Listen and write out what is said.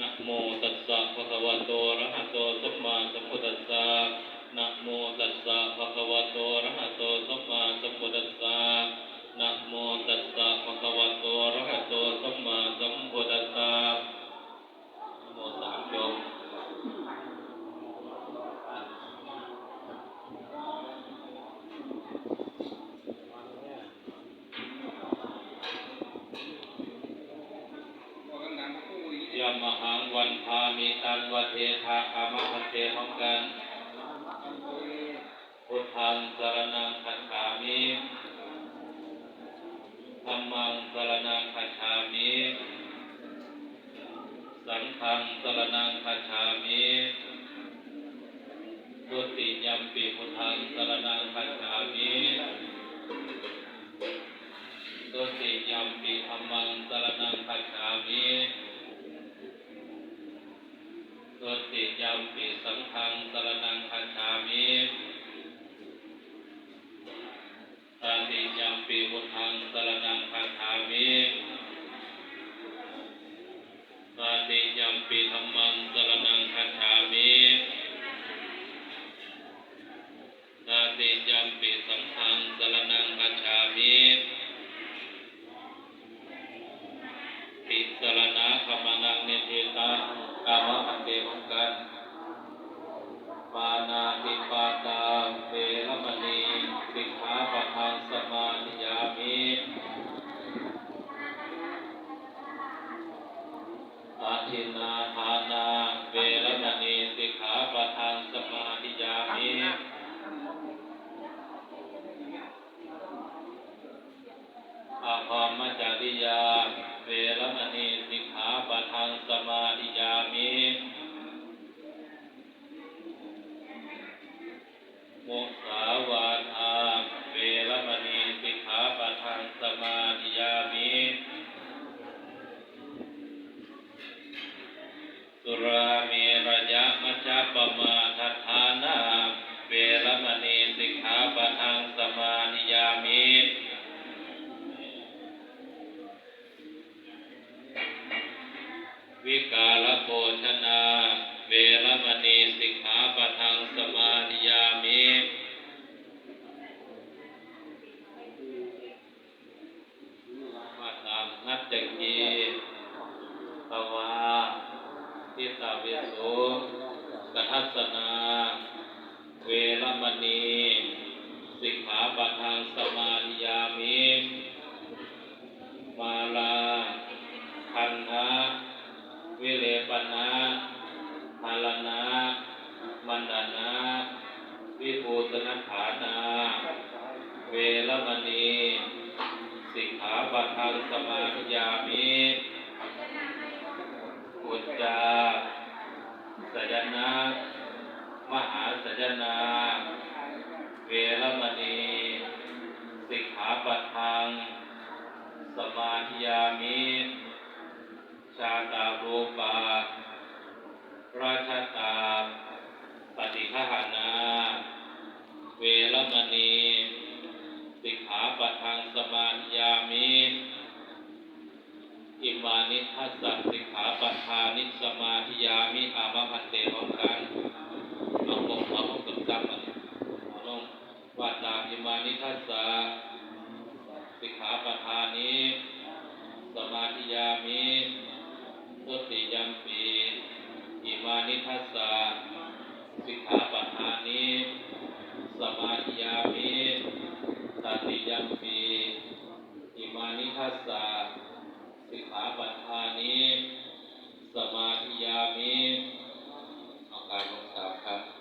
นะโมตัสสะภะคะวะโตอะระหะโตสัมมาสัมพุทธัสสะนะโมตัสสะภะคะวะโตอะระหะโตสัมมาสัมพุทธัสสะนะโมตัสสะภะคะวะโตอะระหะโตสัมมาสัมพุทธัสสะนะโมสามจบ ยา มหังวันพามิตังวัเทธาคามะเทพร้อมกัน พุทธังสรนังคัจฉามิธัมมังสรนังคัจฉามิสังฆังสรนังคัจฉามิตุติยัมปิพุทธังสรนังคัจฉามิตุติยัมปิธัมมังสรนังคัจฉามิ ตุติยัมปิสังฆังสรนังคัจฉามิตติยัมปิพุทธังสรนังคัจฉามิตติยัมปิธัมมังสรนังคัจฉามิตติยัมปิสังฆังสรนังคัจฉามิปิส ธรณะขมนังเนเทตากามะพันเตมังกันปานาติปาตาเวรมณีสิกขาปะทังสมาธิยามิอาทินาทานาเวรมณีสิกขาปะทังสมาธิยามิอาภามจาริยาเวรมณีสิก ปะทังสมาธิยา วิกาลโภชนา เวรมณีสิกขาปทังสมาธิยามิมาตามนัดจักกีภาวาทิตาเวสุกัทัสนา เวรมณี สิกขาปทังสมา ปนะภาลนะมันดานะวิภูสนัฐานา เวรมณีสิกขาปะทังสมาธิยามิอุจจาสยนะมหาสยนา เวรมณีสิกขาปะทังสมาธิยามิ ชาตารูปาชตา ปฏิฆหานา เวรมณีสิกขาปทังสมาธิยามิอิมานิทัสสิกขาปทานิสมาธิยามิอามะพันเตพร้อมกันเอาลงเอาลงกำกับมันเอาลงว่าตามอิมานิทัสสิกขาปทานิสมาธิยามิ อามีอาการของสาวครับ